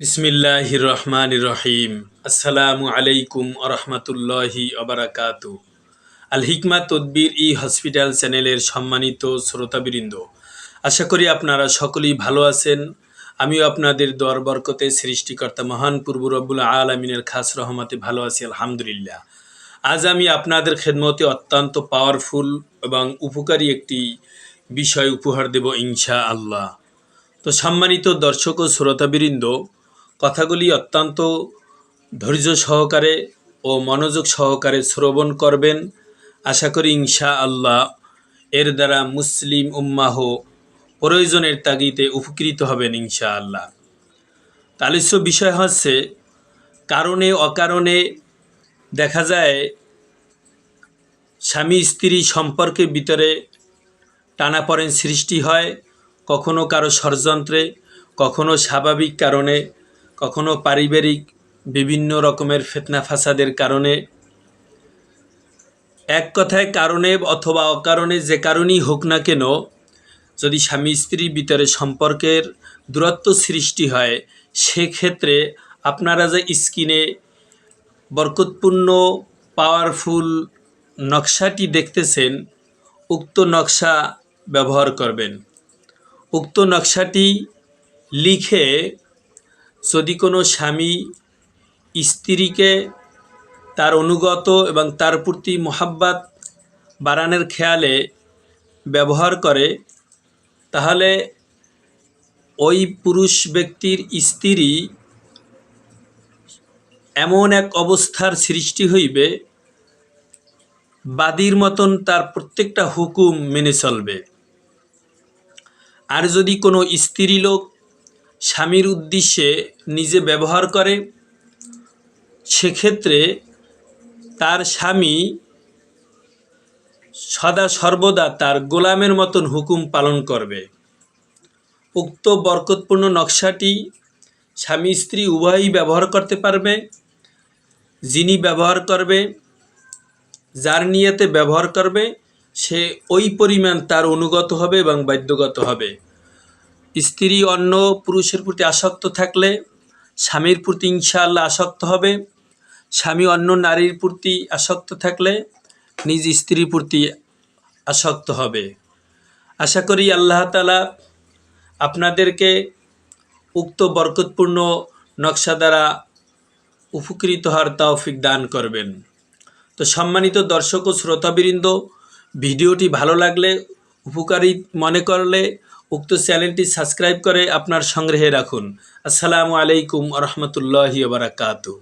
বিসমিল্লাহ রহমান রহিম আসসালামু আলাইকুম আরহামতুল্লাহি আবরাকাতু। আল হিকমা তদ্বির ই হসপিটাল চ্যানেলের সম্মানিত শ্রোতাবৃন্দ, আশা করি আপনারা সকলেই ভালো আছেন। আমিও আপনাদের দর বরকতে সৃষ্টিকর্তা মহান পূর্ব রব্বুল আলমিনের খাস রহমতে ভালো আছি, আলহামদুলিল্লাহ। আজ আমি আপনাদের খেদমতে অত্যন্ত পাওয়ারফুল এবং উপকারী একটি বিষয় উপহার দেব ইনশা আল্লাহ তো সম্মানিত দর্শক ও শ্রোতাবৃন্দ কথাগুলি অত্যন্ত ধৈর্য সহকারে ও মনোযোগ সহকারে শ্রবণ করবেন। আশা করি ইনশা আল্লাহ এর দ্বারা মুসলিম উম্মাহ প্রয়োজনের তাগিতে উপকৃত হবেন ইনশা আল্লাহ তালিস্য বিষয় হচ্ছে, কারণে অকারণে দেখা যায়, স্বামী স্ত্রী সম্পর্কের ভিতরে টানাপড়েন সৃষ্টি হয়, কখনো কারও ষড়যন্ত্রে, কখনো স্বাভাবিক কারণে। কখনো পারিবারিক বিভিন্ন রকমের ফেতনা ফাসাদের কারণে, এক কথায় কারণে অথবা অকারণে যে কারণেই হোক না কেন, যদি স্বামী স্ত্রীর ভিতরে সম্পর্কের দূরত্ব সৃষ্টি হয়, সেক্ষেত্রে আপনারা যে স্কিনে বরকতপূর্ণ পাওয়ারফুল নকশাটি দেখতেছেন, উক্ত নকশা ব্যবহার করবেন। উক্ত নকশাটি লিখে যদি কোনো স্বামী স্ত্রীকে তার অনুগত এবং তার প্রতি মোহাব্বাত বাড়ানোর খেয়ালে ব্যবহার করে, তাহলে ওই পুরুষ ব্যক্তির স্ত্রী এমন এক অবস্থার সৃষ্টি হইবে, বাদীর মতন তার প্রত্যেকটা হুকুম মেনে চলবে। আর যদি কোনো স্ত্রী লোক স্বামীর উদ্দেশ্যে নিজে ব্যবহার করে, সেক্ষেত্রে তার স্বামী সদা সর্বদা তার গোলামের মতন হুকুম পালন করবে। উক্ত বরকতপূর্ণ নকশাটি স্বামী স্ত্রী উভয়ই ব্যবহার করতে পারবে, যিনি ব্যবহার করবে, যার নিয়েতে ব্যবহার করবে, সে ওই পরিমাণ তার অনুগত হবে এবং বাধ্যগত হবে। স্ত্রী, অন্য পুরুষের প্রতি আসক্ত থাকলে স্বামীর প্রতি ইনশাআল্লাহ আসক্ত হবে। স্বামী অন্য নারীর প্রতি আসক্ত থাকলে নিজ স্ত্রীর প্রতি আসক্ত হবে। আশা করি আল্লাহ তালা আপনাদেরকে উক্ত বরকতপূর্ণ নকশা দ্বারা উপকৃত হওয়ার তৌফিক দান করবেন। তো সম্মানিত দর্শক ও শ্রোতাবৃন্দ, ভিডিওটি ভালো লাগলে, উপকারী মনে করলে উক্ত চ্যানেলটি সাবস্ক্রাইব করে আপনার সংগ্রহে রাখুন। আসসালামু আলাইকুম রহমতুল্লাহি বারাকাতু